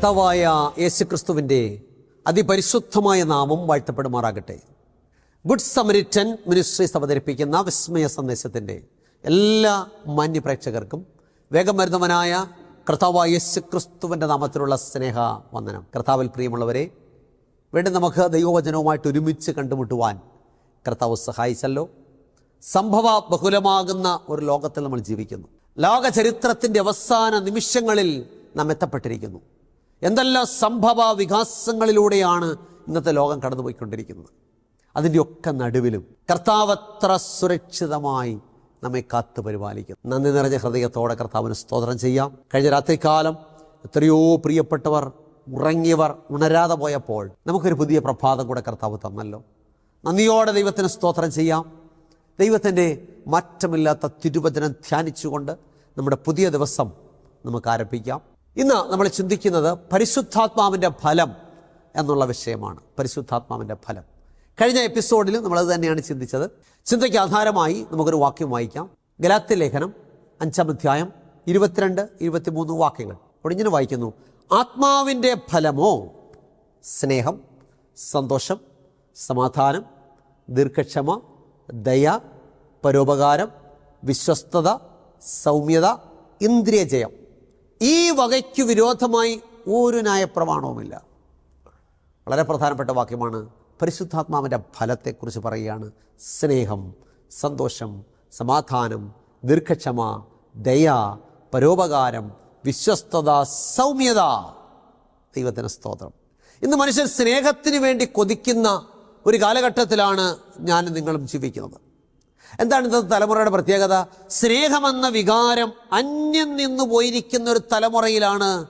കർത്താവായ യേശുക്രിസ്തുവിന്റെ അതിപരിശുദ്ധമായ നാമം വാഴ്ത്തപ്പെടുമാറാകട്ടെ. ഗുഡ് സമരിറ്റൻ മിനിസ്ട്രീസ് അവതരിപ്പിക്കുന്ന വിസ്മയ സന്ദേശത്തിന്റെ എല്ലാ മാന്യപ്രേക്ഷകർക്കും വേഗം വരുന്നവനായ കർത്താവായ യേശുക്രിസ്തുവിന്റെ നാമത്തിലുള്ള സ്നേഹ വന്ദനം. കർത്താവിൽ പ്രിയമുള്ളവരെ വേണ്ടി നമുക്ക് ദൈവവചനവുമായിട്ട് ഒരുമിച്ച് കണ്ടുമുട്ടുവാൻ കർത്താവ് സഹായിച്ചല്ലോ. സംഭവ ബഹുലമാകുന്ന ഒരു ലോകത്തിൽ നമ്മൾ ജീവിക്കുന്നു. ലോക ചരിത്രത്തിന്റെ അവസാന നിമിഷങ്ങളിൽ നാം എത്തപ്പെട്ടിരിക്കുന്നു. എന്തെല്ലാം സംഭവ വികാസങ്ങളിലൂടെയാണ് ഇന്നത്തെ ലോകം കടന്നുപോയിക്കൊണ്ടിരിക്കുന്നത്? അതിന്റെയൊക്കെ നടുവിലും കർത്താവത്ര സുരക്ഷിതമായി നമ്മെ കാത്തു പരിപാലിക്കുന്നു. നന്ദി നിറഞ്ഞ ഹൃദയത്തോടെ കർത്താവിന് സ്തോത്രം ചെയ്യാം. കഴിഞ്ഞ രാത്രികാലം എത്രയോ പ്രിയപ്പെട്ടവർ ഉറങ്ങിയവർ ഉണരാതെ പോയപ്പോൾ നമുക്കൊരു പുതിയ പ്രഭാതം കൂടെ കർത്താവ് തന്നല്ലോ. നന്ദിയോടെ ദൈവത്തിന് സ്തോത്രം ചെയ്യാം. ദൈവത്തിന്റെ മാറ്റമില്ലാത്ത തിരുവചനം ധ്യാനിച്ചുകൊണ്ട് നമ്മുടെ പുതിയ ദിവസം നമുക്ക് ആരംഭിക്കാം. ഇന്ന് നമ്മൾ ചിന്തിക്കുന്നത് പരിശുദ്ധാത്മാവിന്റെ ഫലം എന്നുള്ള വിഷയമാണ്. പരിശുദ്ധാത്മാവിന്റെ ഫലം. കഴിഞ്ഞ എപ്പിസോഡിൽ നമ്മളത് തന്നെയാണ് ചിന്തിച്ചത്. ചിന്തയ്ക്ക് ആധാരമായി നമുക്കൊരു വാക്യം വായിക്കാം. ഗലാത്തി ലേഖനം അഞ്ചാം അധ്യായം ഇരുപത്തിരണ്ട് ഇരുപത്തിമൂന്ന് വാക്യങ്ങൾ. ഒടിഞ്ഞിന് വായിക്കുന്നു. ആത്മാവിന്റെ ഫലമോ? സ്നേഹം സന്തോഷം സമാധാനം ദീർഘക്ഷമ ദയ പരോപകാരം വിശ്വസ്തത സൗമ്യത ഇന്ദ്രിയജയം. ഈ വകയ്ക്ക് വിരോധമായി ഒരു ന്യായപ്രമാണവുമില്ല വളരെ പ്രധാനപ്പെട്ട വാക്യമാണ് പരിശുദ്ധാത്മാവിന്റെ ഫലത്തെക്കുറിച്ച് പറയുകയാണ്. സ്നേഹം സന്തോഷം സമാധാനം ദീർഘക്ഷമ ദയ പരോപകാരം വിശ്വസ്തത സൗമ്യത. ദൈവത്തിന് സ്തോത്രം. ഇന്ന് മനുഷ്യൻ സ്നേഹത്തിന് വേണ്ടി കൊതിക്കുന്ന ഒരു കാലഘട്ടത്തിലാണ് ഞാൻ നിങ്ങളും ജീവിക്കുന്നത്. എന്താണ് ഇന്നത്തെ തലമുറയുടെ പ്രത്യേകത? സ്നേഹമെന്ന വികാരം അന്യം നിന്നു പോയിരിക്കുന്ന ഒരു തലമുറയിലാണ്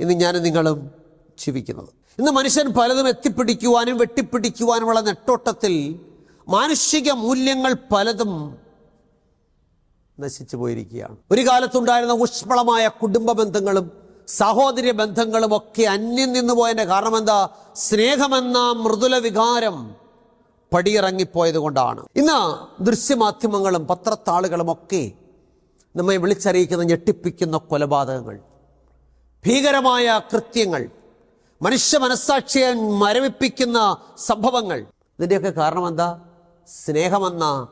ഇന്ന് ഞാൻ നിങ്ങളും ജീവിക്കുന്നത്. ഇന്ന് മനുഷ്യൻ പലതും എത്തിപ്പിടിക്കുവാനും വെട്ടിപ്പിടിക്കുവാനുമുള്ള നെട്ടോട്ടത്തിൽ മാനുഷിക മൂല്യങ്ങൾ പലതും നശിച്ചു പോയിരിക്കുകയാണ്. ഒരു കാലത്തുണ്ടായിരുന്ന ഊഷ്മളമായ കുടുംബ ബന്ധങ്ങളും സഹോദര്യ ബന്ധങ്ങളും ഒക്കെ അന്യം നിന്നു പോയതിന്റെ കാരണം എന്താ? സ്നേഹമെന്ന മൃദുല വികാരം പടിയിറങ്ങിപ്പോയത് കൊണ്ടാണ് ഇന്ന് ദൃശ്യമാധ്യമങ്ങളും പത്രത്താളുകളും ഒക്കെ നമ്മെ വിളിച്ചറിയിക്കുന്ന ഞെട്ടിപ്പിക്കുന്ന കൊലപാതകങ്ങൾ ഭീകരമായ കൃത്യങ്ങൾ മനുഷ്യ മനസ്സാക്ഷിയെ മരവിപ്പിക്കുന്ന സംഭവങ്ങൾ. ഇതിന്റെയൊക്കെ കാരണം എന്താ സ്നേഹമെന്ന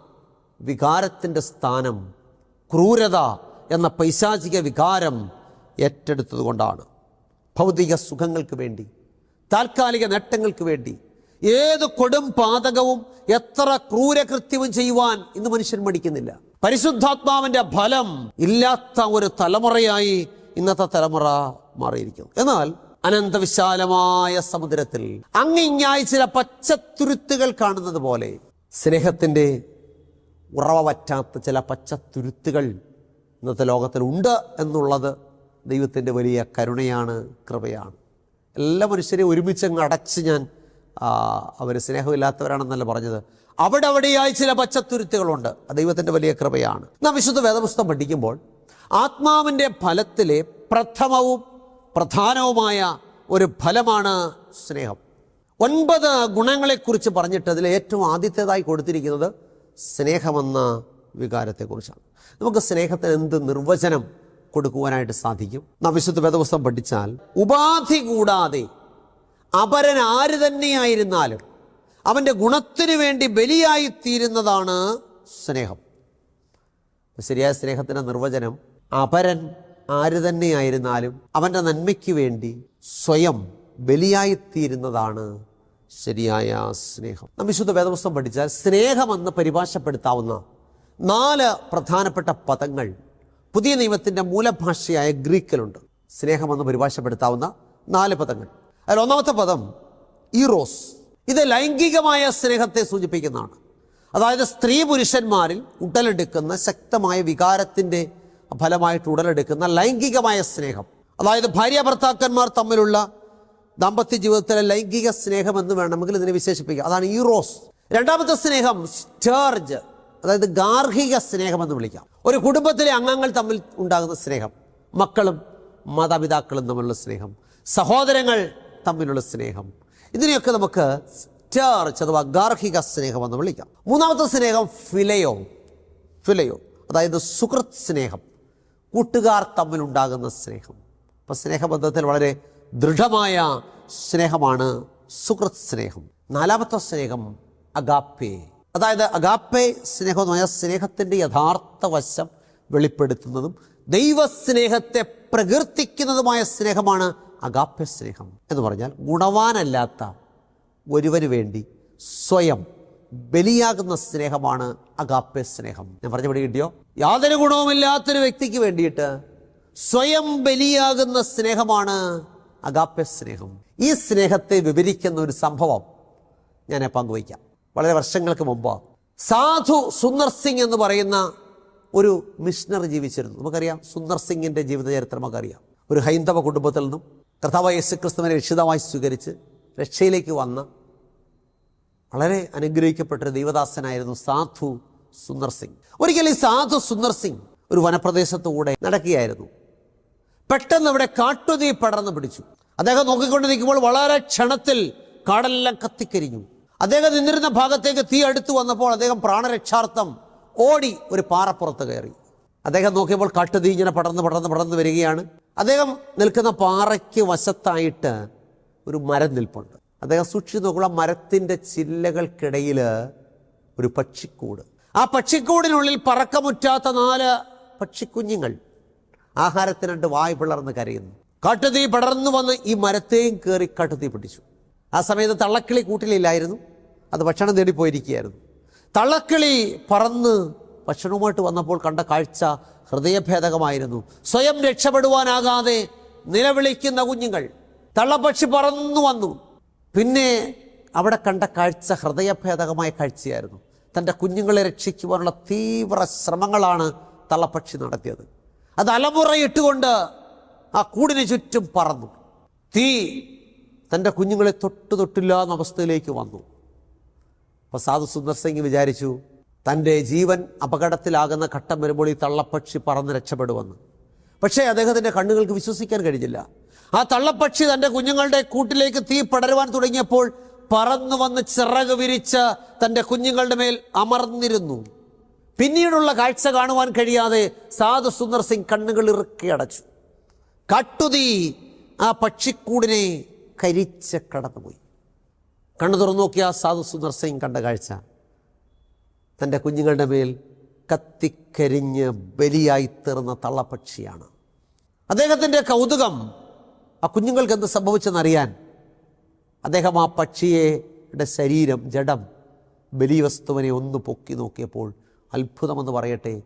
വികാരത്തിന്റെ സ്ഥാനം ക്രൂരത എന്ന പൈശാചിക വികാരം ഏറ്റെടുത്തതുകൊണ്ടാണ്. ഭൗതിക സുഖങ്ങൾക്ക് വേണ്ടി താൽക്കാലിക നേട്ടങ്ങൾക്ക് വേണ്ടി ഏത് കൊടും പാതകവും എത്ര ക്രൂരകൃത്യവും ചെയ്യുവാൻ ഇന്ന് മനുഷ്യൻ മടിക്കുന്നില്ല. പരിശുദ്ധാത്മാവിന്റെ ഫലം ഇല്ലാത്ത ഒരു തലമുറയായി ഇന്നത്തെ തലമുറ മാറിയിരിക്കുന്നു. എന്നാൽ അനന്തവിശാലമായ സമുദ്രത്തിൽ അങ്ങിങ്ങായി ചില പച്ചത്തുരുത്തുകൾ കാണുന്നത് പോലെ സ്നേഹത്തിന്റെ ഉറവ പറ്റാത്ത ചില പച്ചത്തുരുത്തുകൾ ഇന്നത്തെ ലോകത്തിലുണ്ട് എന്നുള്ളത് ദൈവത്തിന്റെ വലിയ കരുണയാണ് കൃപയാണ്. എല്ലാ മനുഷ്യരെയും ഒരുമിച്ച് അങ്ങ് അടച്ച് ഞാൻ അവർ സ്നേഹമില്ലാത്തവരാണെന്നല്ല പറഞ്ഞത്. അവിടെ അവിടെയായി ചില പച്ചത്തുരുത്തുകളുണ്ട്. ദൈവത്തിന്റെ വലിയ കൃപയാണ്. നാം വിശുദ്ധ വേദപുസ്തകം പഠിക്കുമ്പോൾ ആത്മാവിന്റെ ഫലത്തിലെ പ്രഥമവും പ്രധാനവുമായ ഒരു ഫലമാണ് സ്നേഹം. ഒൻപത് ഗുണങ്ങളെക്കുറിച്ച് പറഞ്ഞിട്ട് അതിൽ ഏറ്റവും ആദ്യത്തേതായി കൊടുത്തിരിക്കുന്നത് സ്നേഹമെന്ന വികാരത്തെക്കുറിച്ചാണ്. നമുക്ക് സ്നേഹത്തിന് എന്ത് നിർവചനം കൊടുക്കുവാനായിട്ട് സാധിക്കും? നാം വിശുദ്ധ വേദപുസ്തകം പഠിച്ചാൽ ഉപാധി കൂടാതെ അപരൻ ആര് തന്നെയായിരുന്നാലും അവന്റെ ഗുണത്തിനു വേണ്ടി ബലിയായി തീരുന്നതാണ് സ്നേഹം. ശരിയായ സ്നേഹത്തിന്റെ നിർവചനം അപരൻ ആര് തന്നെയായിരുന്നാലും അവന്റെ നന്മയ്ക്ക് വേണ്ടി സ്വയം ബലിയായിത്തീരുന്നതാണ് ശരിയായ സ്നേഹം. നാം വിശുദ്ധ വേദപുസ്തകം പഠിച്ചാൽ സ്നേഹമെന്ന് പരിഭാഷപ്പെടുത്താവുന്ന നാല് പ്രധാനപ്പെട്ട പദങ്ങൾ പുതിയ നിയമത്തിന്റെ മൂലഭാഷയായ ഗ്രീക്കിലുണ്ട്. സ്നേഹമെന്ന് പരിഭാഷപ്പെടുത്താവുന്ന നാല് പദങ്ങൾ. അതിൽ ഒന്നാമത്തെ പദം ഈറോസ്. ഇത് ലൈംഗികമായ സ്നേഹത്തെ സൂചിപ്പിക്കുന്നതാണ്. അതായത് സ്ത്രീ പുരുഷന്മാരിൽ ഉടലെടുക്കുന്ന ശക്തമായ വികാരത്തിന്റെ ഫലമായിട്ട് ഉടലെടുക്കുന്ന ലൈംഗികമായ സ്നേഹം. അതായത് ഭാര്യ ഭർത്താക്കന്മാർ തമ്മിലുള്ള ദാമ്പത്യ ജീവിതത്തിലെ ലൈംഗിക സ്നേഹം എന്ന് വേണമെങ്കിൽ ഇതിനെ വിശേഷിപ്പിക്കുക അതാണ് ഈറോസ്. രണ്ടാമത്തെ സ്നേഹം സ്റ്റേർജ് അതായത് ഗാർഹിക സ്നേഹം എന്ന് വിളിക്കാം. ഒരു കുടുംബത്തിലെ അംഗങ്ങൾ തമ്മിൽ ഉണ്ടാകുന്ന സ്നേഹം മക്കളും മാതാപിതാക്കളും തമ്മിലുള്ള സ്നേഹം സഹോദരങ്ങൾ തമ്മിലുള്ള സ്നേഹം. ഇതിനെയൊക്കെ നമുക്ക് സ്റ്റേർജ് അഥവാ ഗാർഹിക സ്നേഹം എന്ന് വിളിക്കാം. മൂന്നാമത്തെ സ്നേഹം ഫിലയോ. ഫിലയോ. അതായത് സുഹൃത്ത് സ്നേഹം. കൂട്ടുകാർ തമ്മിലുണ്ടാകുന്ന സ്നേഹം. അപ്പം സ്നേഹബന്ധത്തിൽ വളരെ ദൃഢമായ സ്നേഹമാണ് സുഹൃത്ത് സ്നേഹം. നാലാമത്തെ സ്നേഹം അഗാപ്പേ. അതായത് അഗാപ്പേ സ്നേഹം എന്ന് സ്നേഹത്തിന്റെ യഥാർത്ഥ വശം വെളിപ്പെടുത്തുന്നതും ദൈവസ്നേഹത്തെ പ്രകീർത്തിക്കുന്നതുമായ സ്നേഹമാണ് അഗാപ്യ സ്നേഹം എന്ന് പറഞ്ഞാൽ ഗുണവാനല്ലാത്ത ഒരുവന് വേണ്ടി സ്വയം ബലിയാകുന്ന സ്നേഹമാണ് അഗാപ്യ സ്നേഹം. ഞാൻ പറഞ്ഞ ഇവിടെ കിട്ടിയോ? യാതൊരു ഗുണവുമില്ലാത്തൊരു വ്യക്തിക്ക് വേണ്ടിയിട്ട് സ്വയം ബലിയാകുന്ന സ്നേഹമാണ് അഗാപ്യ സ്നേഹം. ഈ സ്നേഹത്തെ വിവരിക്കുന്ന ഒരു സംഭവം ഞാൻ പങ്കുവയ്ക്കാം. വളരെ വർഷങ്ങൾക്ക് മുമ്പ് സാധു സുന്ദർ സിംഗ് എന്ന് പറയുന്ന ഒരു മിഷണറി ജീവിച്ചിരുന്നു. നമുക്കറിയാം സുന്ദർ സിംഗിന്റെ ജീവിതചരിത്രം നമുക്കറിയാം. ഒരു ഹൈന്ദവ കുടുംബത്തിൽ നിന്നും കർത്താവ് യേശു ക്രിസ്തുവിനെ രക്ഷിതമായി സ്വീകരിച്ച് രക്ഷയിലേക്ക് വന്ന വളരെ അനുഗ്രഹിക്കപ്പെട്ടൊരു ദൈവദാസനായിരുന്നു സാധു സുന്ദർ സിംഗ്. ഒരിക്കൽ ഈ സാധു സുന്ദർ സിംഗ് ഒരു വനപ്രദേശത്തുകൂടെ നടക്കുകയായിരുന്നു. പെട്ടെന്ന് അവിടെ കാട്ടുതീ പടർന്നു പിടിച്ചു. അദ്ദേഹം നോക്കിക്കൊണ്ടിരിക്കുമ്പോൾ വളരെ ക്ഷണത്തിൽ കാടെല്ലാം കത്തിക്കരിഞ്ഞു. അദ്ദേഹം നിന്നിരുന്ന ഭാഗത്തേക്ക് തീ അടുത്തു വന്നപ്പോൾ അദ്ദേഹം പ്രാണരക്ഷാർത്ഥം ഓടി ഒരു പാറപ്പുറത്ത് കയറി. അദ്ദേഹം നോക്കിയപ്പോൾ കാട്ടുതീ ഇങ്ങനെ പടർന്ന് പടർന്ന് പടർന്ന് വരികയാണ്. അദ്ദേഹം നിൽക്കുന്ന പാറയ്ക്ക് വശത്തായിട്ട് ഒരു മരം നിൽപ്പുണ്ട്. അദ്ദേഹം സൂക്ഷിച്ചു നോക്കുമ്പോൾ ആ മരത്തിന്റെ ചില്ലകൾക്കിടയിൽ ഒരു പക്ഷിക്കൂട്. ആ പക്ഷിക്കൂടിനുള്ളിൽ പറക്കമുറ്റാത്ത നാല് പക്ഷിക്കുഞ്ഞുങ്ങൾ ആഹാരത്തിനുണ്ട് വായ് പിളർന്ന് കരയുന്നു. കാട്ടുതീ പടർന്നു വന്ന് ഈ മരത്തെയും കയറി കാട്ടുതീ പിടിച്ചു. ആ സമയത്ത് തള്ളക്കിളി കൂട്ടിലില്ലായിരുന്നു. അത് ഭക്ഷണം തേടിപ്പോയിരിക്കുകയായിരുന്നു. തള്ളക്കിളി പറന്ന് ഭക്ഷണവുമായിട്ട് വന്നപ്പോൾ കണ്ട കാഴ്ച ഹൃദയഭേദകമായിരുന്നു. സ്വയം രക്ഷപ്പെടുവാനാകാതെ നിലവിളിക്കുന്ന കുഞ്ഞുങ്ങൾ തള്ളപ്പക്ഷി പറന്നു വന്നു. പിന്നെ അവിടെ കണ്ട കാഴ്ച ഹൃദയഭേദകമായ കാഴ്ചയായിരുന്നു. തന്റെ കുഞ്ഞുങ്ങളെ രക്ഷിക്കുവാനുള്ള തീവ്ര ശ്രമങ്ങളാണ് തള്ളപ്പക്ഷി നടത്തിയത്. അത് അലമുറയിട്ടുകൊണ്ട് ആ കൂടിന് ചുറ്റും പറന്നു. തീ തന്റെ കുഞ്ഞുങ്ങളെ തൊട്ട് തൊട്ടില്ലാന്ന അവസ്ഥയിലേക്ക് വന്നു. അപ്പോൾ സാധു സുന്ദർ സിംഗ് വിചാരിച്ചു തന്റെ ജീവൻ അപകടത്തിലാകുന്ന ഘട്ടം വരുമ്പോൾ ഈ തള്ളപ്പക്ഷി പറന്ന് രക്ഷപ്പെടുമെന്ന്. പക്ഷേ അദ്ദേഹത്തിന്റെ കണ്ണുകൾക്ക് വിശ്വസിക്കാൻ കഴിഞ്ഞില്ല. ആ തള്ളപ്പക്ഷി തന്റെ കുഞ്ഞുങ്ങളുടെ കൂട്ടിലേക്ക് തീ പടരുവാൻ തുടങ്ങിയപ്പോൾ പറന്നു വന്ന് ചിറക് വിരിച്ച് തന്റെ കുഞ്ഞുങ്ങളുടെ മേൽ അമർന്നിരുന്നു. പിന്നീടുള്ള കാഴ്ച കാണുവാൻ കഴിയാതെ സാധു സുന്ദർ സിംഗ് കണ്ണുകൾ ഇറുക്കി അടച്ചു. കട്ടുതീ ആ പക്ഷിക്കൂടിനെ കരിച്ച് കടന്നുപോയി. കണ്ണു തുറന്നു നോക്കിയ സാധു സുന്ദർ സിംഗ് കണ്ട കാഴ്ച. തന്റെ കുഞ്ഞുങ്ങളുടെ മേൽ കത്തിക്കരിഞ്ഞ് ബലിയായി തീർന്ന തള്ളപ്പക്ഷിയാണ്. അദ്ദേഹത്തിന്റെ കൗതുകം ആ കുഞ്ഞുങ്ങൾക്ക് എന്ത് സംഭവിച്ചെന്നറിയാൻ അദ്ദേഹം ആ പക്ഷിയുടെ ശരീരം ജഡം ബലിവസ്തുവിനെ ഒന്ന് പൊക്കി നോക്കിയപ്പോൾ അത്ഭുതമെന്ന് പറയട്ടെ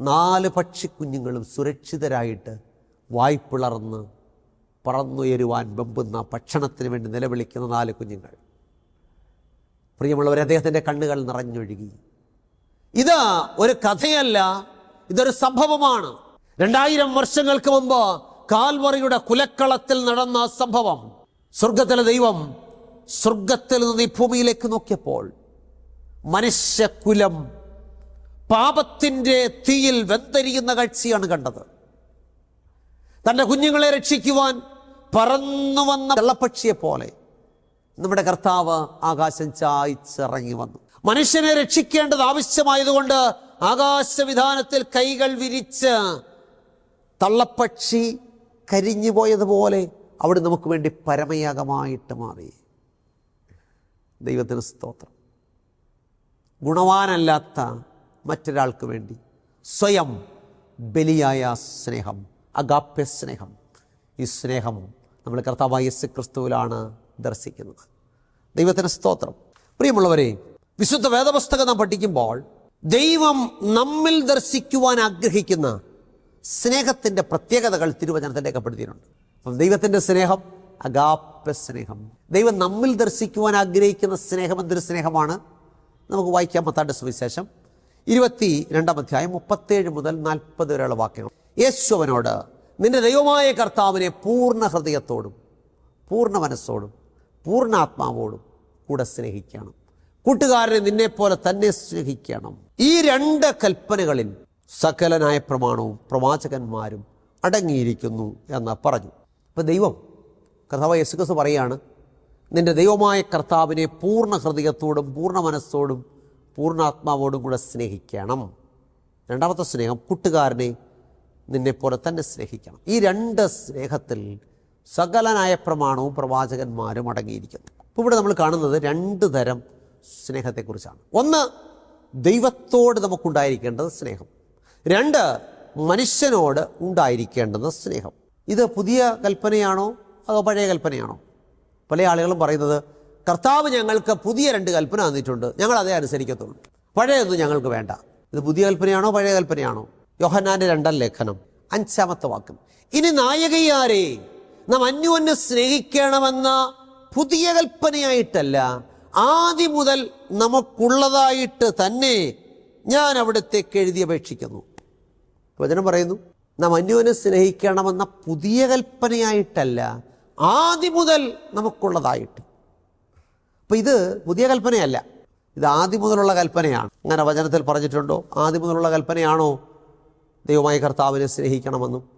നാല് പക്ഷിക്കുഞ്ഞുങ്ങളും സുരക്ഷിതരായിട്ട് വായ്പിളർന്ന് പറന്നുയരുവാൻ വെമ്പുന്ന ഭക്ഷണത്തിന് വേണ്ടി നിലവിളിക്കുന്ന നാല് കുഞ്ഞുങ്ങൾ. പ്രിയമുള്ളവർ അദ്ദേഹത്തിന്റെ കണ്ണുകൾ നിറഞ്ഞൊഴുകി. ഇത് ഒരു കഥയല്ല ഇതൊരു സംഭവമാണ്. രണ്ടായിരം വർഷങ്ങൾക്ക് മുമ്പ് കാൽവറിയുടെ കുലക്കളത്തിൽ നടന്ന സംഭവം. സ്വർഗത്തിലെ ദൈവം സ്വർഗത്തിൽ നിന്ന് ഈ ഭൂമിയിലേക്ക് നോക്കിയപ്പോൾ മനുഷ്യകുലം പാപത്തിന്റെ തീയിൽ വെന്തരിയുന്ന കാഴ്ചയാണ് കണ്ടത്. തന്റെ കുഞ്ഞുങ്ങളെ രക്ഷിക്കുവാൻ പറന്നു വന്ന വെള്ളപ്പക്ഷിയെ പോലെ നമ്മുടെ കർത്താവ് ആകാശം ചായ്ച്ചിറങ്ങി വന്നു. മനുഷ്യനെ രക്ഷിക്കേണ്ടത് ആവശ്യമായതുകൊണ്ട് ആകാശവിധാനത്തിൽ കൈകൾ വിരിച്ച് തള്ളപ്പക്ഷി കരിഞ്ഞു പോയതുപോലെ അവിടെ നമുക്ക് വേണ്ടി പരമയാഗമായിട്ട് മാറി. ദൈവത്തിന് സ്തോത്രം. ഗുണവാനല്ലാത്ത മറ്റൊരാൾക്ക് വേണ്ടി സ്വയം ബലിയായ സ്നേഹം അഗാപ്യ സ്നേഹം. ഈ സ്നേഹം നമ്മൾ കർത്താവായ യേശു ക്രിസ്തുവിലാണ് ദർശിക്കുന്നത്. ദൈവത്തിന് സ്തോത്രം. പ്രിയമുള്ളവരെ വിശുദ്ധ വേദപുസ്തകം നാം പഠിക്കുമ്പോൾ ദൈവം നമ്മിൽ ദർശിക്കുവാൻ ആഗ്രഹിക്കുന്ന സ്നേഹത്തിന്റെ പ്രത്യേകതകൾ തിരുവചനത്തിൽ രേഖപ്പെടുത്തിയിട്ടുണ്ട്. അപ്പം ദൈവത്തിന്റെ സ്നേഹം അഗാപ്യ സ്നേഹം. ദൈവം നമ്മിൽ ദർശിക്കുവാൻ ആഗ്രഹിക്കുന്ന സ്നേഹം എന്തൊരു സ്നേഹമാണ്? നമുക്ക് വായിക്കാം മത്താണ്ട് സുവിശേഷം. ഇരുപത്തി രണ്ടാം അധ്യായം മുപ്പത്തേഴ് മുതൽ നാൽപ്പത് വരെയുള്ള വാക്യങ്ങൾ. യേശുവനോട് നിന്റെ ദൈവമായ കർത്താവിനെ പൂർണ ഹൃദയത്തോടും പൂർണ മനസ്സോടും പൂർണ ആത്മാവോടും കൂടെ സ്നേഹിക്കണം. കൂട്ടുകാരനെ നിന്നെപ്പോലെ തന്നെ സ്നേഹിക്കണം. ഈ രണ്ട് കൽപ്പനകളിൽ സകലനായ പ്രമാണവും പ്രവാചകന്മാരും അടങ്ങിയിരിക്കുന്നു എന്ന് പറഞ്ഞു. ഇപ്പം ദൈവം കർത്താവ് യേശുക്രിസ് പറയാണ് നിന്റെ ദൈവമായ കർത്താവിനെ പൂർണ ഹൃദയത്തോടും പൂർണ മനസ്സോടും പൂർണാത്മാവോടും കൂടെ സ്നേഹിക്കണം. രണ്ടാമത്തെ സ്നേഹം കൂട്ടുകാരനെ നിന്നെപ്പോലെ തന്നെ സ്നേഹിക്കണം. ഈ രണ്ട് സ്നേഹത്തിൽ സകലനായ പ്രമാണവും പ്രവാചകന്മാരും അടങ്ങിയിരിക്കുന്നു. ഇപ്പോൾ ഇവിടെ നമ്മൾ കാണുന്നത് രണ്ട് തരം സ്നേഹത്തെക്കുറിച്ചാണ്. ഒന്ന് ദൈവത്തോട് നമുക്കുണ്ടായിരിക്കേണ്ടത് സ്നേഹം. രണ്ട് മനുഷ്യനോട് ഉണ്ടായിരിക്കേണ്ടത് സ്നേഹം. ഇത് പുതിയ കൽപ്പനയാണോ അതോ പഴയ കൽപ്പനയാണോ? പല ആളുകളും പറയുന്നത് കർത്താവ് ഞങ്ങൾക്ക് പുതിയ രണ്ട് കൽപ്പന തന്നിട്ടുണ്ട്. ഞങ്ങൾ അതേ അനുസരിക്കത്തുള്ളൂ. പഴയൊന്നും ഞങ്ങൾക്ക് വേണ്ട. ഇത് പുതിയ കൽപ്പനയാണോ പഴയ കൽപ്പനയാണോ? യോഹന്നാന്റെ രണ്ടാം ലേഖനം അഞ്ചാമത്തെ വാക്യം. ഇനി നായകയാരെ നാം അന്യോന്യം സ്നേഹിക്കണമെന്ന പുതിയ കൽപ്പനയായിട്ടല്ല ആദ്യം മുതൽ നമുക്കുള്ളതായിട്ട് തന്നെ ഞാൻ അവിടത്തേക്ക് എഴുതി അപേക്ഷിക്കുന്നു. വചനം പറയുന്നു നാം അന്യോനെ സ്നേഹിക്കണമെന്ന പുതിയ കൽപ്പനയായിട്ടല്ല ആദ്യം മുതൽ നമുക്കുള്ളതായിട്ട്. അപ്പം ഇത് പുതിയ കൽപ്പനയല്ല ഇത് ആദ്യം മുതലുള്ള കൽപ്പനയാണ്. അങ്ങനെ വചനത്തിൽ പറഞ്ഞിട്ടുണ്ടോ? ആദ്യം മുതലുള്ള കൽപ്പനയാണോ ദൈവമായ കർത്താവിനെ സ്നേഹിക്കണമെന്നും?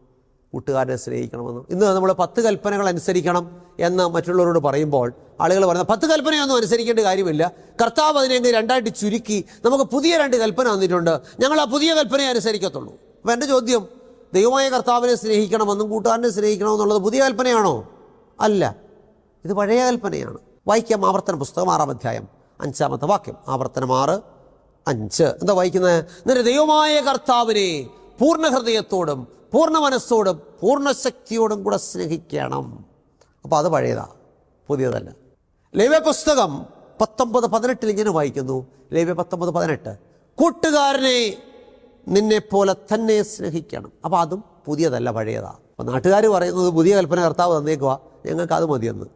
കൂട്ടുകാരനെ സ്നേഹിക്കണമെന്നും. ഇന്ന് നമ്മൾ പത്ത് കൽപ്പനകൾ അനുസരിക്കണം എന്ന് മറ്റുള്ളവരോട് പറയുമ്പോൾ ആളുകൾ പറയുന്നത് പത്ത് കൽപ്പനയൊന്നും അനുസരിക്കേണ്ട കാര്യമില്ല. കർത്താവ് അതിനെ രണ്ടായിട്ട് ചുരുക്കി. നമുക്ക് പുതിയ രണ്ട് കൽപ്പന വന്നിട്ടുണ്ട്. ഞങ്ങൾ ആ പുതിയ കൽപ്പനയെ അനുസരിക്കത്തുള്ളൂ. അപ്പം എന്റെ ചോദ്യം ദൈവമായ കർത്താവിനെ സ്നേഹിക്കണമെന്നും കൂട്ടുകാരനെ സ്നേഹിക്കണമെന്നുള്ളത് പുതിയ കൽപ്പനയാണോ? അല്ല. ഇത് പഴയ കൽപ്പനയാണ്. വായിക്കാം ആവർത്തന പുസ്തകം ആറാം അധ്യായം അഞ്ചാമത്തെ വാക്യം. ആവർത്തനം ആറ് അഞ്ച്. എന്താ വായിക്കുന്നത്? നിന്റെ ദൈവമായ കർത്താവിനെ പൂർണ ഹൃദയത്തോടും പൂർണ മനസ്സോടും പൂർണ ശക്തിയോടും കൂടെ സ്നേഹിക്കണം. അപ്പോൾ അത് പഴയതാ പുതിയതല്ല. ലൈവ്യ പുസ്തകം പത്തൊമ്പത് പതിനെട്ടിൽ ഇങ്ങനെ വായിക്കുന്നു. ലൈവ്യ പത്തൊമ്പത് പതിനെട്ട്. കൂട്ടുകാരനെ നിന്നെ പോലെ തന്നെ സ്നേഹിക്കണം. അപ്പോൾ അതും പുതിയതല്ല പഴയതാ. അപ്പോൾ നാട്ടുകാർ പറയുന്നത് പുതിയ കൽപ്പന കർത്താവ് തന്നേക്കുക ഞങ്ങൾക്ക് അത് മതിയെന്ന്.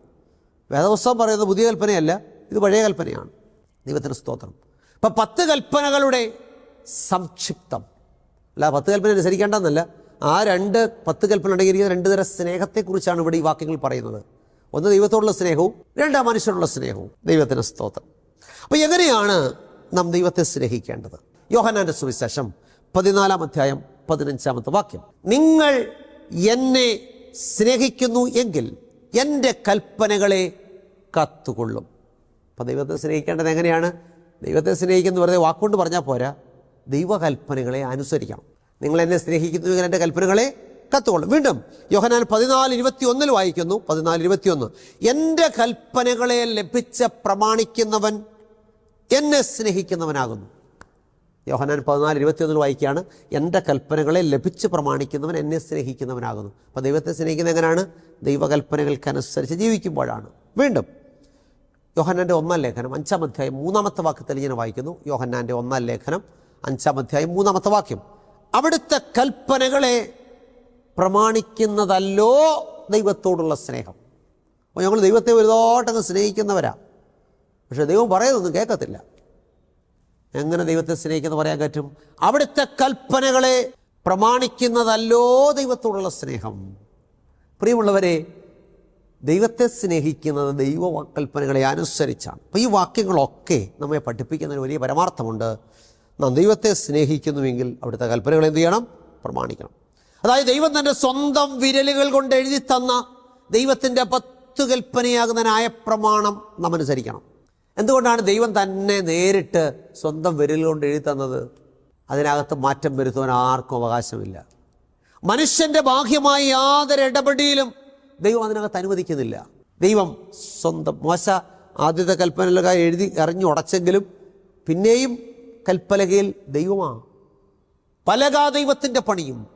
വേദപുസ്തകം പറയുന്നത് പുതിയ കൽപ്പനയല്ല ഇത് പഴയ കൽപ്പനയാണ്. ദൈവത്തിന് സ്തോത്രം. ഇപ്പം പത്ത് കൽപ്പനകളുടെ സംക്ഷിപ്തം. അല്ല പത്ത് കൽപ്പന അനുസരിക്കേണ്ടെന്നല്ല. ആ രണ്ട് പത്ത് കൽപ്പന അടങ്ങിയിരിക്കുന്ന രണ്ട് തരം സ്നേഹത്തെക്കുറിച്ചാണ് ഇവിടെ ഈ വാക്യങ്ങൾ പറയുന്നത്. ഒന്ന് ദൈവത്തോടുള്ള സ്നേഹവും രണ്ടാം മനുഷ്യരുള്ള സ്നേഹവും. ദൈവത്തിന് സ്തോത്രം. അപ്പോൾ എങ്ങനെയാണ് നാം ദൈവത്തെ സ്നേഹിക്കേണ്ടത്? യോഹനാന്റെ സുവിശേഷം പതിനാലാം അധ്യായം പതിനഞ്ചാമത്തെ വാക്യം. നിങ്ങൾ എന്നെ സ്നേഹിക്കുന്നു എങ്കിൽ എന്റെ കൽപ്പനകളെ കത്തുകൊള്ളും. അപ്പം ദൈവത്തെ സ്നേഹിക്കേണ്ടത് എങ്ങനെയാണ്? ദൈവത്തെ സ്നേഹിക്കുന്ന വെറുതെ വാക്കുകൊണ്ട് പറഞ്ഞാൽ പോരാ. ദൈവകൽപ്പനകളെ അനുസരിക്കണം. നിങ്ങൾ എന്നെ സ്നേഹിക്കുന്നുവെങ്കിൽ എന്റെ കൽപ്പനകളെ കത്തുകൊള്ളും. വീണ്ടും യോഹനാൻ പതിനാല് ഇരുപത്തി ഒന്നിൽ വായിക്കുന്നു. പതിനാല് ഇരുപത്തിയൊന്ന്. എന്റെ കൽപ്പനകളെ ലഭിച്ച പ്രമാണിക്കുന്നവൻ എന്നെ സ്നേഹിക്കുന്നവനാകുന്നു. യോഹനാൻ പതിനാല് ഇരുപത്തിയൊന്നിൽ വായിക്കുകയാണ്. എന്റെ കൽപ്പനകളെ ലഭിച്ച് പ്രമാണിക്കുന്നവൻ എന്നെ സ്നേഹിക്കുന്നവനാകുന്നു. അപ്പോൾ ദൈവത്തെ സ്നേഹിക്കുന്നത് എങ്ങനെയാണ്? ദൈവകൽപ്പനകൾക്കനുസരിച്ച് ജീവിക്കുമ്പോഴാണ്. വീണ്ടും യോഹന്നാന്റെ ഒന്നാം ലേഖനം അഞ്ചാം അധ്യായം മൂന്നാമത്തെ വാക്യത്തിൽ ഇങ്ങനെ വായിക്കുന്നു. യോഹന്നാന്റെ ഒന്നാം ലേഖനം അഞ്ചാം അധ്യായം മൂന്നാമത്തെ വാക്യം. അവിടുത്തെ കൽപ്പനകളെ പ്രമാണിക്കുന്നതല്ലോ ദൈവത്തോടുള്ള സ്നേഹം. അപ്പോൾ ഞങ്ങൾ ദൈവത്തെ വലുതായിട്ടങ്ങ് സ്നേഹിക്കുന്നവരാ. പക്ഷേ ദൈവം പറയുന്നതൊന്നും കേൾക്കത്തില്ല. എങ്ങനെ ദൈവത്തെ സ്നേഹിക്കുന്ന പറയാൻ പറ്റും? അവിടുത്തെ കൽപ്പനകളെ പ്രമാണിക്കുന്നതല്ലോ ദൈവത്തോടുള്ള സ്നേഹം. പ്രിയമുള്ളവരെ ദൈവത്തെ സ്നേഹിക്കുന്നത് ദൈവ കൽപ്പനകളെ അനുസരിച്ചാണ്. അപ്പോൾ ഈ വാക്യങ്ങളൊക്കെ നമ്മെ പഠിപ്പിക്കുന്നതിന് വലിയ പരമാർത്ഥമുണ്ട്. നാം ദൈവത്തെ സ്നേഹിക്കുന്നുവെങ്കിൽ അവിടുത്തെ കൽപ്പനകൾ എന്ത് ചെയ്യണം? പ്രമാണിക്കണം. അതായത് ദൈവം തന്റെ സ്വന്തം വിരലുകൾ കൊണ്ട് എഴുതി തന്ന ദൈവത്തിന്റെ പത്ത് കൽപ്പനയാകുന്ന പ്രമാണം നാം അനുസരിക്കണം. എന്തുകൊണ്ടാണ് ദൈവം തന്നെ നേരിട്ട് സ്വന്തം വിരൽ കൊണ്ട് എഴുതി തന്നത്? അതിനകത്ത് മാറ്റം വരുത്തുവാൻ ആർക്കും അവകാശമില്ല. മനുഷ്യന്റെ ബാഹ്യമായ യാതൊരു ഇടപെടിയിലും ദൈവം അതിനകത്ത് അനുവദിക്കുന്നില്ല. ദൈവം സ്വന്തം മോശ ആദ്യത്തെ കൽപ്പനകളൊക്കെ എഴുതി അറിഞ്ഞു ഉടച്ചെങ്കിലും പിന്നെയും കൽപ്പലകയിൽ ദൈവമാണ്. പലകാ ദൈവത്തിന്റെ പണിയും.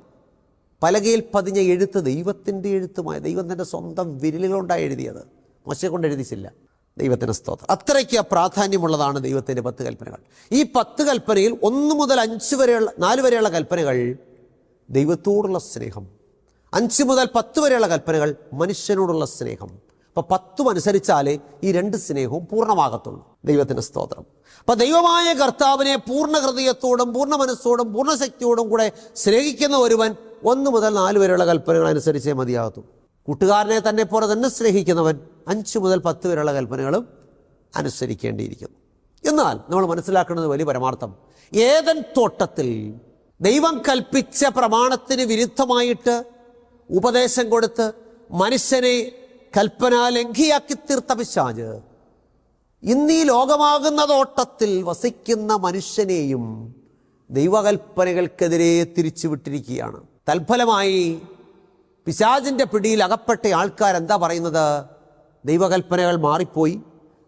പലകയിൽ പതിഞ്ഞ എഴുത്ത് ദൈവത്തിന്റെ എഴുത്തുമായ. ദൈവം തന്റെ സ്വന്തം വിരലുകൊണ്ടാണ് എഴുതിയത്. മോശയെ കൊണ്ട് എഴുതിച്ചില്ല. ദൈവത്തിന്റെ സ്തോത്രം. അത്രയ്ക്ക് പ്രാധാന്യമുള്ളതാണ് ദൈവത്തിന്റെ പത്ത് കൽപ്പനകൾ. ഈ പത്ത് കൽപ്പനയിൽ ഒന്ന് മുതൽ അഞ്ച് വരെയുള്ള നാല് വരെയുള്ള കൽപ്പനകൾ ദൈവത്തോടുള്ള സ്നേഹം. അഞ്ച് മുതൽ പത്ത് വരെയുള്ള കൽപ്പനകൾ മനുഷ്യനോടുള്ള സ്നേഹം. അപ്പോൾ പത്തും അനുസരിച്ചാലേ ഈ രണ്ട് സ്നേഹവും പൂർണമാകത്തുള്ളൂ. ദൈവത്തിന് സ്തോത്രം. അപ്പോൾ ദൈവമായ കർത്താവിനെ പൂർണ ഹൃദയത്തോടും പൂർണ മനസ്സോടും പൂർണ ശക്തിയോടും കൂടെ സ്നേഹിക്കുന്ന ഒരുവൻ ഒന്ന് മുതൽ നാല് വരെയുള്ള കൽപ്പനകൾ അനുസരിച്ചേ മതിയാകത്തു കൂട്ടുകാരനെ തന്നെ പോലെ തന്നെ സ്നേഹിക്കുന്നവൻ അഞ്ച് മുതൽ പത്ത് വരെയുള്ള കൽപ്പനകളും അനുസരിക്കേണ്ടിയിരിക്കുന്നു. എന്നാൽ നമ്മൾ മനസ്സിലാക്കുന്നത് വലിയ പരമാർത്ഥം. ഏതൻ തോട്ടത്തിൽ ദൈവം കൽപ്പിച്ച പ്രമാണത്തിന് വിരുദ്ധമായിട്ട് ഉപദേശം കൊടുത്ത് മനുഷ്യനെ കൽപ്പനാലംഘിയാക്കി തീർത്ത പിശാജ് ഇന്നീ ലോകമാകുന്ന തോട്ടത്തിൽ വസിക്കുന്ന മനുഷ്യനെയും ദൈവകൽപ്പനകൾക്കെതിരെ തിരിച്ചുവിട്ടിരിക്കുകയാണ്. തൽഫലമായി പിശാജിന്റെ പിടിയിൽ അകപ്പെട്ട ആൾക്കാരെന്താ പറയുന്നത്? ദൈവകൽപ്പനകൾ മാറിപ്പോയി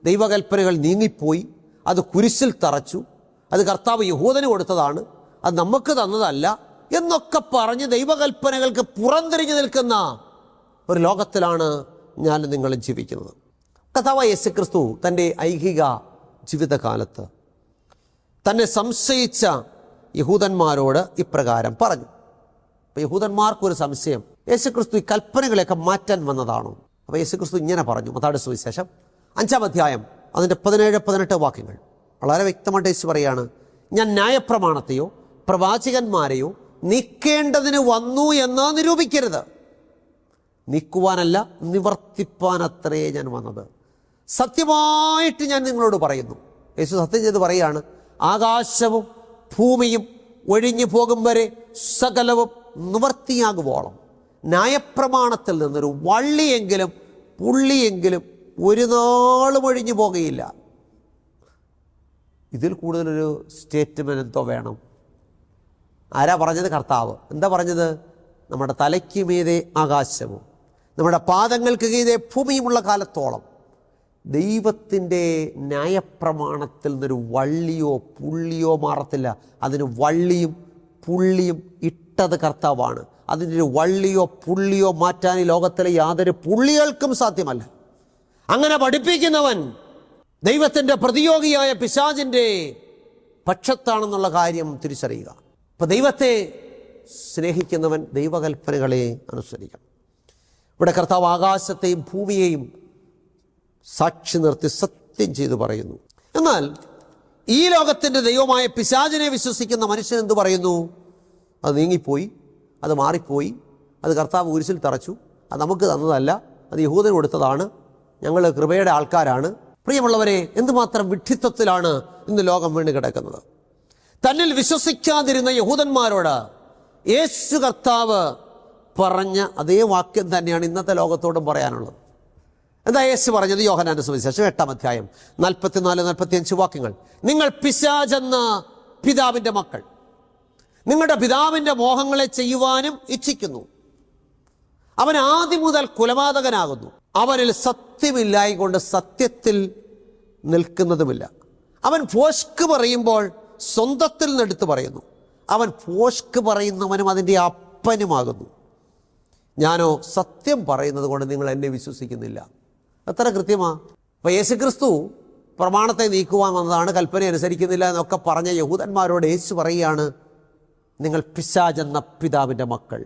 ദൈവകൽപ്പനകൾ നീങ്ങിപ്പോയി അത് കുരിശിൽ തറച്ചു അത് കർത്താവ് യഹൂദന് കൊടുത്തതാണ് അത് നമുക്ക് തന്നതല്ല എന്നൊക്കെ പറഞ്ഞ് ദൈവകൽപ്പനകൾക്ക് പുറംതിരിഞ്ഞു നിൽക്കുന്ന ഒരു ലോകത്തിലാണ് ഞാൻ നിങ്ങൾ ജീവിക്കുന്നത്. കഥാവ യേശു ക്രിസ്തു തന്റെ ഐഹിക ജീവിതകാലത്ത് തന്നെ സംശയിച്ച യഹൂദന്മാരോട് ഇപ്രകാരം പറഞ്ഞു. അപ്പോൾ യഹൂദന്മാർക്കൊരു സംശയം യേശുക്രിസ്തു ഈ കൽപ്പനകളെയൊക്കെ മാറ്റാൻ വന്നതാണോ? അപ്പോൾ യേശുക്രിസ്തു ഇങ്ങനെ പറഞ്ഞു മതാട് സുവിശേഷം അഞ്ചാം അധ്യായം അതിന്റെ പതിനേഴ് പതിനെട്ട് വാക്യങ്ങൾ. വളരെ വ്യക്തമായിട്ട് യേശു പറയാണ് ഞാൻ ന്യായപ്രമാണത്തെയോ പ്രവാചകന്മാരെയോ നിൽക്കേണ്ടതിന് വന്നു എന്ന് നിരൂപിക്കരുത്. നീക്കുവാനല്ല നിവർത്തിപ്പാനത്രേ ഞാൻ വന്നത്. സത്യമായിട്ട് ഞാൻ നിങ്ങളോട് പറയുന്നു. യേശു സത്യം ചെയ്ത് പറയുകയാണ് ആകാശവും ഭൂമിയും ഒഴിഞ്ഞു പോകും വരെ സകലവും നിവർത്തിയാകുവോളം. ന്യായപ്രമാണത്തിൽ നിന്നൊരു വള്ളിയെങ്കിലും പുള്ളിയെങ്കിലും ഒരു നാളും ഒഴിഞ്ഞു പോകുകയില്ല. ഇതിൽ കൂടുതലൊരു സ്റ്റേറ്റ്മെന്റ് എന്തോ വേണം. ആരാ പറഞ്ഞത്? കർത്താവ്. എന്താ പറഞ്ഞത്? നമ്മുടെ തലയ്ക്ക് മീതെ ആകാശവും. നമ്മുടെ പാദങ്ങൾക്ക് കീഴെ ഭൂമിയുമുള്ള കാലത്തോളം ദൈവത്തിന്റെ ന്യായപ്രമാണത്തിൽ നിന്നൊരു വള്ളിയോ പുള്ളിയോ മാറത്തില്ല. അതിന് വള്ളിയും പുള്ളിയും ഇട്ടത് കർത്താവാണ്. അതിന്റെ ഒരു വള്ളിയോ പുള്ളിയോ മാറ്റാൻ ഈ ലോകത്തിലെ യാതൊരു പുള്ളികൾക്കും സാധ്യമല്ല. അങ്ങനെ പഠിപ്പിക്കുന്നവൻ ദൈവത്തിന്റെ പ്രതിയോഗിയായ പിശാചിന്റെ പക്ഷത്താണെന്നുള്ള കാര്യം തിരിച്ചറിയുക. അപ്പം ദൈവത്തെ സ്നേഹിക്കുന്നവൻ ദൈവകൽപ്പനകളെ അനുസരിക്കണം. ഇവിടെ കർത്താവ് ആകാശത്തെയും ഭൂമിയെയും സാക്ഷി നിർത്തി സത്യം ചെയ്തു പറയുന്നു. എന്നാൽ ഈ ലോകത്തിന്റെ ദൈവമായ പിശാചിനെ വിശ്വസിക്കുന്ന മനുഷ്യൻ എന്ത് പറയുന്നു? അത് നീങ്ങിപ്പോയി അത് മാറിപ്പോയി അത് കർത്താവ് ഉരുസിൽ തറച്ചു അത് നമുക്ക് തന്നതല്ല അത് യഹൂദന് കൊടുത്തതാണ് ഞങ്ങൾ കൃപയുടെ ആൾക്കാരാണ്. പ്രിയമുള്ളവരെ എന്തുമാത്രം വിഡ്ഢിത്വത്തിലാണ് ഇന്ന് ലോകം വീണ് കിടക്കുന്നത്? തന്നിൽ വിശ്വസിക്കാതിരുന്ന യഹൂദന്മാരോട് യേശു കർത്താവ് പറഞ്ഞ അതേ വാക്യം തന്നെയാണ് ഇന്നത്തെ ലോകത്തോടും പറയാനുള്ളത്. എന്താ യേശു പറഞ്ഞത്? യോഹനാന്റെ സുവിശേഷം എട്ടാം അധ്യായം നാൽപ്പത്തിനാല് നാൽപ്പത്തിയഞ്ച് വാക്യങ്ങൾ. നിങ്ങൾ പിശാചെന്ന പിതാവിന്റെ മക്കൾ. നിങ്ങളുടെ പിതാവിന്റെ മോഹങ്ങളെ ചെയ്യുവാനും ഇച്ഛിക്കുന്നു. അവൻ ആദ്യം മുതൽ കുലപാതകനാകുന്നു. അവനിൽ സത്യമില്ലായിക്കൊണ്ട് സത്യത്തിൽ നിൽക്കുന്നതുമില്ല. അവൻ പോഷ്ക്ക് പറയുമ്പോൾ സ്വന്തത്തിൽ നിന്നെടുത്ത് പറയുന്നു. അവൻ പോഷ്ക്ക് പറയുന്നവനും അതിന്റെ അപ്പനുമാകുന്നു. ഞാനോ സത്യം പറയുന്നത് കൊണ്ട് നിങ്ങൾ എന്നെ വിശ്വസിക്കുന്നില്ല. എത്ര കൃത്യമാ? അപ്പോൾ യേശുക്രിസ്തു പ്രമാണത്തെ നീക്കുവാൻ വന്നതാണ് കൽപ്പന അനുസരിക്കുന്നില്ല എന്നൊക്കെ പറഞ്ഞ യഹൂദന്മാരോട് യേശു പറയുകയാണ് നിങ്ങൾ പിശാജ് എന്ന പിതാവിന്റെ മക്കൾ.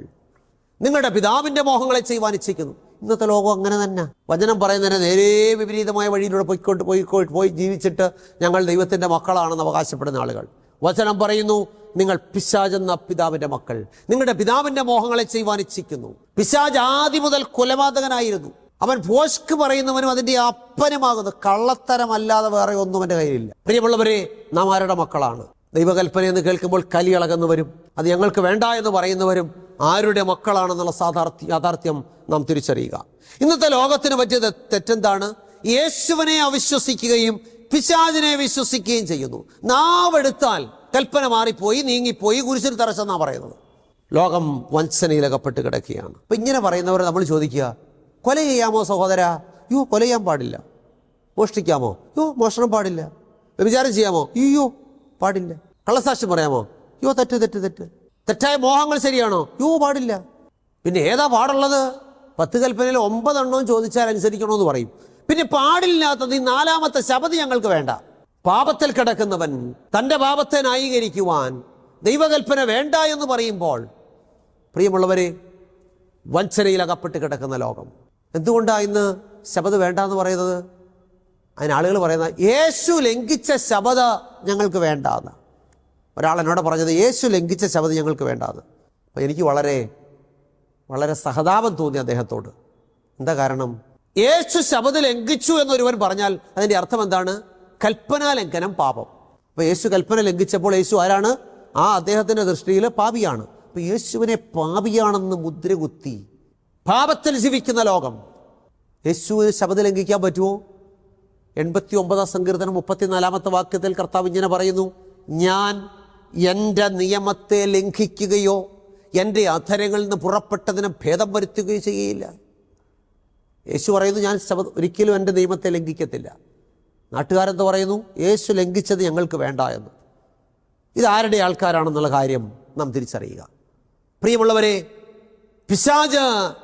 നിങ്ങളുടെ പിതാവിന്റെ മോഹങ്ങളെ ചെയ്യുവാൻ ഇച്ഛിക്കുന്നു. ഇന്നത്തെ ലോകം അങ്ങനെ തന്നെ. വചനം പറയുന്നതിന് നേരെ വിപരീതമായ വഴിയിലൂടെ പോയിക്കൊണ്ട് പോയിക്കോട്ട് പോയി ജീവിച്ചിട്ട് ഞങ്ങൾ ദൈവത്തിന്റെ മക്കളാണെന്ന് അവകാശപ്പെടുന്ന ആളുകൾ. വചനം പറയുന്നു നിങ്ങൾ പിശാചെന്ന പിതാവിന്റെ മക്കൾ. നിങ്ങളുടെ പിതാവിന്റെ മോഹങ്ങളെ ചെയ്യുവാൻ ഇച്ഛിക്കുന്നു. പിശാജ് ആദ്യം മുതൽ കൊലപാതകനായിരുന്നു. അവൻ ഭോഷ്ക്ക് പറയുന്നവനും അതിന്റെ അപ്പനുമാകുന്നു. കള്ളത്തരമല്ലാതെ വേറെ ഒന്നും എന്റെ കയ്യിലില്ല. പ്രിയമുള്ളവരെ നാം ആരുടെ മക്കളാണ്? ദൈവകൽപ്പന എന്ന് കേൾക്കുമ്പോൾ കലി ഇളകുന്നവരും അത് ഞങ്ങൾക്ക് വേണ്ട എന്ന് പറയുന്നവരും ആരുടെ മക്കളാണെന്നുള്ള സാധാർത്ഥ യാഥാർത്ഥ്യം നാം തിരിച്ചറിയുക. ഇന്നത്തെ ലോകത്തിന് പറ്റിയ തെ- തെറ്റെന്താണ്? യേശുവിനെ അവിശ്വസിക്കുകയും പിശാചിനെ വിശ്വസിക്കുകയും ചെയ്യുന്നു. നാവെടുത്താൽ കൽപ്പന മാറിപ്പോയി നീങ്ങിപ്പോയി കുരിശിൽ തറച്ചെന്നാണ് പറയുന്നത്. ലോകം വഞ്ചനയിലകപ്പെട്ട് കിടക്കുകയാണ്. അപ്പം ഇങ്ങനെ പറയുന്നവരെ നമ്മൾ ചോദിക്കുക കൊല ചെയ്യാമോ സഹോദര? യോ കൊല ചെയ്യാൻ പാടില്ല. മോഷ്ടിക്കാമോ? യോ മോഷണം പാടില്ല. വ്യഭിചാരം ചെയ്യാമോ? അയ്യോ പാടില്ല. കള്ളസാക്ഷ്യം പറയാമോ? യോ തെറ്റ് തെറ്റ് തെറ്റ്. തെറ്റായ മോഹങ്ങൾ ശരിയാണോ? യോ പാടില്ല. പിന്നെ ഏതാ പാടുള്ളത്? പത്ത് കൽപ്പനയിൽ ഒമ്പതെണ്ണവും ചോദിച്ചാൽ അനുസരിക്കണമെന്ന് പറയും. പിന്നെ പാടില്ലാത്തത് ഈ നാലാമത്തെ ശബദി ഞങ്ങൾക്ക് വേണ്ട. പാപത്തിൽ കിടക്കുന്നവൻ തന്റെ പാപത്തെ ന്യായീകരിക്കുവാൻ ദൈവകൽപ്പന വേണ്ട എന്ന് പറയുമ്പോൾ പ്രിയമുള്ളവരെ വഞ്ചനയിൽ അകപ്പെട്ട് കിടക്കുന്ന ലോകം. എന്തുകൊണ്ടാണ് ഇന്ന് ശബദ് വേണ്ട എന്ന് പറയുന്നത്? അതിന് ആളുകൾ പറയുന്നത് യേശു ലംഘിച്ച ശബദ ഞങ്ങൾക്ക് വേണ്ട എന്ന് ഒരാൾ എന്നോട് പറഞ്ഞത് യേശു ലംഘിച്ച ശബദ് ഞങ്ങൾക്ക് വേണ്ട എന്ന് അപ്പോൾ എനിക്ക് വളരെ വളരെ സഹതാപം തോന്നി അദ്ദേഹത്തോട്. എന്താ കാരണം? യേശു ശബദ് ലംഘിച്ചു എന്നൊരുവൻ പറഞ്ഞാൽ അതിന്റെ അർത്ഥം എന്താണ്? കൽപ്പനാ ലംഘനം പാപം. അപ്പോൾ യേശു കൽപ്പന ലംഘിച്ചപ്പോൾ യേശു ആരാണ്? ആ അദ്ദേഹത്തിന്റെ ദൃഷ്ടിയിൽ പാപിയാണ്. അപ്പോൾ യേശുവിനെ പാപിയാണെന്ന് മുദ്ര കുത്തി പാപത്തിൽ ജീവിക്കുന്ന ലോകം. യേശുവിന് ശബ്ദം ലംഘിക്കാൻ പറ്റുമോ? എൺപത്തി ഒമ്പതാം സങ്കീർത്തനം മുപ്പത്തിനാലാമത്തെ വാക്യത്തിൽ കർത്താവ് ഇങ്ങനെ പറയുന്നു ഞാൻ എന്റെ നിയമത്തെ ലംഘിക്കുകയോ എന്റെ അധരങ്ങളിൽ നിന്ന് പുറപ്പെട്ടതിന് ഭേദം വരുത്തുകയോ ചെയ്യുകയില്ല യേശു പറയുന്നു ഞാൻ ഒരിക്കലും എന്റെ നിയമത്തെ ലംഘിക്കത്തില്ല. നാട്ടുകാരെന്ത് പറയുന്നു? യേശു ലംഘിച്ചത് ഞങ്ങൾക്ക് വേണ്ട എന്ന്. ഇതാരുടെ ആൾക്കാരാണെന്നുള്ള കാര്യം നാം തിരിച്ചറിയുക. പ്രിയമുള്ളവരെ പിശാജ്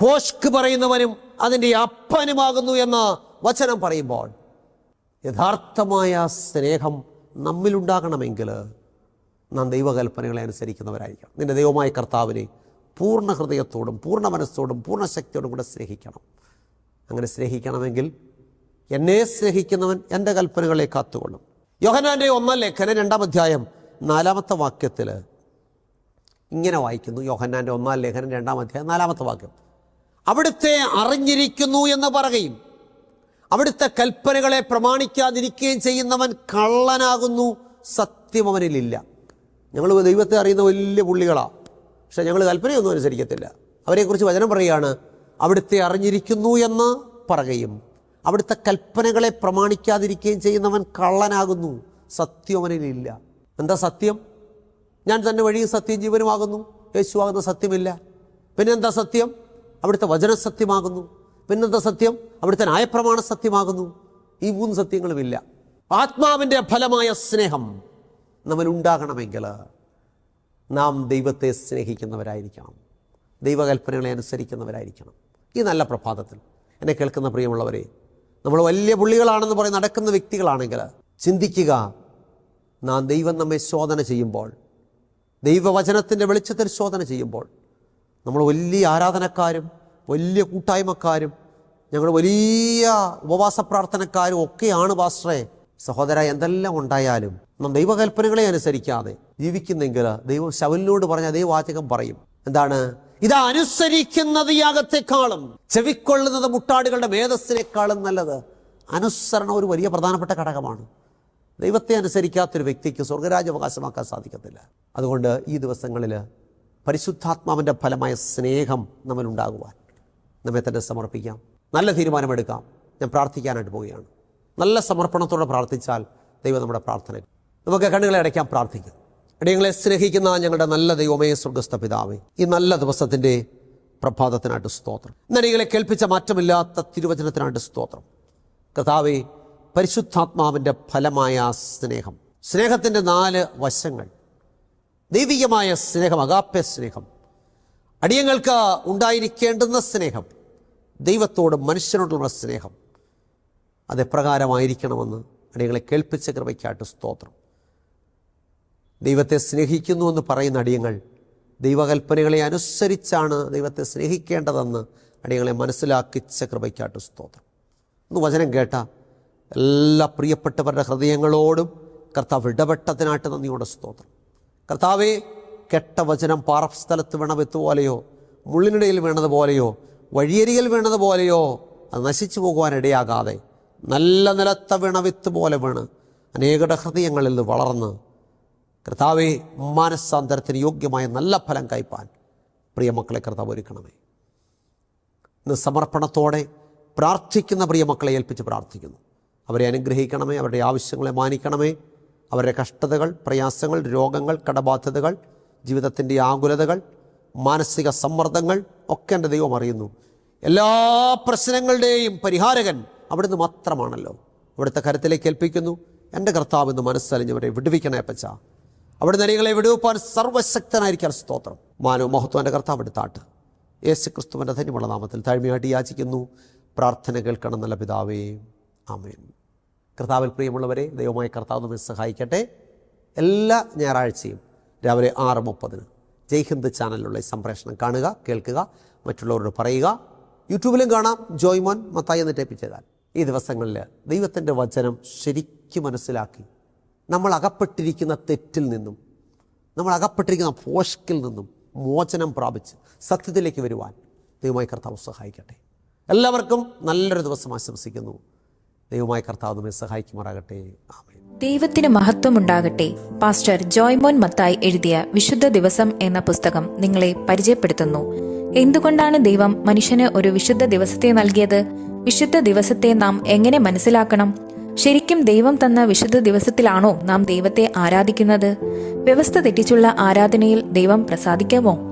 ഭോഷ്ക്ക് പറയുന്നവനും അതിന്റെ അപ്പനുമാകുന്നു എന്ന വചനം പറയുമ്പോൾ യഥാർത്ഥമായ സ്നേഹം നമ്മിലുണ്ടാകണമെങ്കിൽ നാം ദൈവകൽപ്പനകളെ അനുസരിക്കുന്നവരായിരിക്കണം. നിന്റെ ദൈവമായ കർത്താവിനെ പൂർണ ഹൃദയത്തോടും പൂർണ മനസ്സോടും പൂർണ ശക്തിയോടും കൂടെ സ്നേഹിക്കണം. അങ്ങനെ സ്നേഹിക്കണമെങ്കിൽ എന്നെ സ്നേഹിക്കുന്നവൻ എന്റെ കൽപ്പനകളെ കാത്തുകൊള്ളും. യോഹനാന്റെ ഒന്നാം ലേഖനം രണ്ടാം അധ്യായം നാലാമത്തെ വാക്യത്തിൽ ഇങ്ങനെ വായിക്കുന്നു. യോഹന്നാന്റെ ഒന്നാം ലേഖനം രണ്ടാം അധ്യായം നാലാമത്തെ വാക്യം. അവിടുത്തെ അറിഞ്ഞിരിക്കുന്നു എന്ന് പറയുകയും അവിടുത്തെ കൽപ്പനകളെ പ്രമാണിക്കാതിരിക്കുകയും ചെയ്യുന്നവൻ കള്ളനാകുന്നു. സത്യം അവനിലില്ല. ഞങ്ങൾ ദൈവത്തെ അറിയുന്ന വലിയ പുള്ളികളാണ് പക്ഷെ ഞങ്ങൾ കൽപ്പനയൊന്നും അനുസരിക്കത്തില്ല. അവരെക്കുറിച്ച് വചനം പറയുകയാണ് അവിടുത്തെ അറിഞ്ഞിരിക്കുന്നു എന്ന് പറയുകയും അവിടുത്തെ കൽപ്പനകളെ പ്രമാണിക്കാതിരിക്കുകയും ചെയ്യുന്നവൻ കള്ളനാകുന്നു. സത്യം അവനിലില്ല എന്താ സത്യം? ഞാൻ തന്നെ വഴിയും സത്യം ജീവനുമാകുന്നു. യേശുവാകുന്ന സത്യമില്ല. പിന്നെന്താ സത്യം? അവിടുത്തെ വചന സത്യമാകുന്നു. പിന്നെന്താ സത്യം? അവിടുത്തെ ന്യായപ്രമാണ സത്യമാകുന്നു. ഈ മൂന്ന് സത്യങ്ങളുമില്ല. ആത്മാവിന്റെ ഫലമായ സ്നേഹം നമ്മൾ ഉണ്ടാകണമെങ്കിൽ നാം ദൈവത്തെ സ്നേഹിക്കുന്നവരായിരിക്കണം. ദൈവകൽപ്പനകളെ അനുസരിക്കുന്നവരായിരിക്കണം. ഈ നല്ല പ്രഭാതത്തിൽ എന്നെ കേൾക്കുന്ന പ്രിയമുള്ളവരെ നമ്മൾ വലിയ പുള്ളികളാണെന്ന് പറയും നടക്കുന്ന വ്യക്തികളാണെങ്കിൽ ചിന്തിക്കുക നാം ദൈവം നമ്മെ ശോധന ചെയ്യുമ്പോൾ ദൈവവചനത്തിന്റെ വെളിച്ചത്തിൽ ശോധന ചെയ്യുമ്പോൾ നമ്മൾ വലിയ ആരാധനക്കാരും വലിയ കൂട്ടായ്മക്കാരും ഞങ്ങൾ വലിയ ഉപവാസ പ്രാർത്ഥനക്കാരും ഒക്കെയാണ് പാസ്റ്ററെ. സഹോദര എന്തെല്ലാം ഉണ്ടായാലും നാം ദൈവകൽപ്പനകളെ അനുസരിക്കാതെ ജീവിക്കുന്നെങ്കിൽ ദൈവം ശവലിനോട് പറഞ്ഞ അതേ വാചകം പറയും. എന്താണ്? ഇത് അനുസരിക്കുന്നത് യാഗത്തെക്കാളും ചെവിക്കൊള്ളുന്നത് മുട്ടാടുകളുടെ മേധസ്സിനേക്കാളും നല്ലത്. അനുസരണം ഒരു വലിയ പ്രധാനപ്പെട്ട ഘടകമാണ്. ദൈവത്തെ അനുസരിക്കാത്തൊരു വ്യക്തിക്ക് സ്വർഗരാജ്യം അവകാശമാക്കാൻ സാധിക്കത്തില്ല. അതുകൊണ്ട് ഈ ദിവസങ്ങളിൽ പരിശുദ്ധാത്മാവിന്റെ ഫലമായ സ്നേഹം നമ്മളുണ്ടാകുവാൻ നമ്മെ തന്നെ സമർപ്പിക്കാം. നല്ല തീരുമാനമെടുക്കാം. ഞാൻ പ്രാർത്ഥിക്കാനായിട്ട് പോവുകയാണ്. നല്ല സമർപ്പണത്തോടെ പ്രാർത്ഥിച്ചാൽ ദൈവം നമ്മുടെ പ്രാർത്ഥന നമുക്ക് കണ്ണുകളെ അടയ്ക്കാൻ പ്രാർത്ഥിക്കാം. ഇടയങ്ങളെ സ്നേഹിക്കുന്ന ഞങ്ങളുടെ നല്ല ദൈവമേ സ്വർഗസ്ഥ പിതാവേ ഈ നല്ല ദിവസത്തിന്റെ പ്രഭാതത്തിനായിട്ട് സ്തോത്രം. നടികളെ കേൾപ്പിച്ച മാറ്റമില്ലാത്ത തിരുവചനത്തിനായിട്ട് സ്തോത്രം. കഥാവേ പരിശുദ്ധാത്മാവിന്റെ ഫലമായ സ്നേഹം സ്നേഹത്തിന്റെ നാല് വശങ്ങൾ ദൈവികമായ സ്നേഹം അകാപ്യ സ്നേഹം അടിയങ്ങൾക്ക് ഉണ്ടായിരിക്കേണ്ടുന്ന സ്നേഹം ദൈവത്തോടും മനുഷ്യനോടുള്ള സ്നേഹം അതെപ്രകാരമായിരിക്കണമെന്ന് അടിയങ്ങളെ കേൾപ്പിച്ച കൃപയ്ക്കായിട്ട് സ്തോത്രം. ദൈവത്തെ സ്നേഹിക്കുന്നു എന്ന് പറയുന്ന അടിയങ്ങൾ. ദൈവകൽപ്പനകളെ അനുസരിച്ചാണ് ദൈവത്തെ സ്നേഹിക്കേണ്ടതെന്ന് അടിയങ്ങളെ മനസ്സിലാക്കിച്ച കൃപയ്ക്കാട്ട് സ്തോത്രം. ഒന്ന് വചനം കേട്ട എല്ലാ പ്രിയപ്പെട്ടവരുടെ ഹൃദയങ്ങളോടും കർത്താവ് ഇടപെട്ടതിനായിട്ട് നന്ദിയോടെ സ്തോത്രം. കർത്താവെ കെട്ട വചനം പാറസ്ഥലത്ത് വീണവെത്തുപോലെയോ മുള്ളിനിടയിൽ വീണതുപോലെയോ വഴിയരികിൽ വീണതുപോലെയോ അത് നശിച്ചു പോകുവാനിടയാകാതെ നല്ല നിലത്ത വീണവിത്ത് പോലെ വീണ് അനേകരുടെ ഹൃദയങ്ങളിൽ നിന്ന് വളർന്ന് കർത്താവെ മാനസാന്തരത്തിന് യോഗ്യമായ നല്ല ഫലം കൈപ്പാൻ പ്രിയമക്കളെ കർത്താവ് ഒരുക്കണമേ. ഇന്ന് സമർപ്പണത്തോടെ പ്രാർത്ഥിക്കുന്ന പ്രിയമക്കളെ ഏൽപ്പിച്ച് പ്രാർത്ഥിക്കുന്നു. അവരെ അനുഗ്രഹിക്കണമേ അവരുടെ ആവശ്യങ്ങളെ മാനിക്കണമേ. അവരുടെ കഷ്ടതകൾ പ്രയാസങ്ങൾ രോഗങ്ങൾ കടബാധ്യതകൾ ജീവിതത്തിന്റെ ആകുലതകൾ മാനസിക സമ്മർദ്ദങ്ങൾ ഒക്കെ എന്റെ ദൈവം അറിയുന്നു. എല്ലാ പ്രശ്നങ്ങളുടെയും പരിഹാരകൻ അവിടുന്ന് മാത്രമാണല്ലോ. അവിടുത്തെ കരത്തിലേക്ക് ഏൽപ്പിക്കുന്നു. എന്റെ കർത്താവ് എന്ന് മനസ്സലിഞ്ഞവരെ വിടുവിക്കണേ പച്ച അവിടെ നരികളെ വിടുവിപ്പാൻ സർവശക്തനായിരിക്കാൻ സ്തോത്രം. മാനവ മഹത്വന്റെ കർത്താവ് എടുത്താട്ട്. യേശു ക്രിസ്തുവിന്റെ ധന്യമുള്ള നാമത്തിൽ താഴ്മയായിട്ട് യാചിക്കുന്നു. പ്രാർത്ഥന കേൾക്കണം നല്ല പിതാവേ. ആമേൻ. കർത്താവിൽ പ്രിയമുള്ളവരെ ദൈവമായ കർത്താവ് നമ്മെ സഹായിക്കട്ടെ. എല്ലാ ഞായറാഴ്ചയും രാവിലെ ആറ് മുപ്പതിന് ജയ്ഹിന്ദ് ചാനലിലുള്ള ഈ സംപ്രേഷണം കാണുക കേൾക്കുക മറ്റുള്ളവരോട് പറയുക. യൂട്യൂബിലും കാണാം. ജോയ്മോൻ മത്തായി എന്ന് ടൈപ്പ് ചെയ്താൽ. ഈ ദിവസങ്ങളിൽ ദൈവത്തിന്റെ വചനം ശരിക്കും മനസ്സിലാക്കി നമ്മൾ അകപ്പെട്ടിരിക്കുന്ന തെറ്റിൽ നിന്നും നമ്മൾ അകപ്പെട്ടിരിക്കുന്ന പോഷ്കിൽ നിന്നും മോചനം പ്രാപിച്ച് സത്യത്തിലേക്ക് വരുവാൻ ദൈവമായി കർത്താവ് സഹായിക്കട്ടെ. എല്ലാവർക്കും നല്ലൊരു ദിവസം ആശംസിക്കുന്നു. ദൈവമായി കർത്താവ് നമ്മെ സഹായിക്കുമാറാകട്ടെ. ആമേൻ. ദൈവത്തിന് മഹത്വമുണ്ടാകട്ടെ. പാസ്റ്റർ ജോയ്മോൻ മത്തായി എഴുതിയ വിശുദ്ധ ദിവസം എന്ന പുസ്തകം നിങ്ങളെ പരിചയപ്പെടുത്തുന്നു. എന്തുകൊണ്ടാണ് ദൈവം മനുഷ്യന് ഒരു വിശുദ്ധ ദിവസത്തെ നൽകിയത്? വിശുദ്ധ ദിവസത്തെ നാം എങ്ങനെ മനസ്സിലാക്കണം? ശരിക്കും ദൈവം തന്ന വിശുദ്ധ ദിവസത്തിലാണോ നാം ദൈവത്തെ ആരാധിക്കുന്നത്? വ്യവസ്ഥ തെറ്റിച്ചുള്ള ആരാധനയിൽ ദൈവം പ്രസാദിക്കാമോ?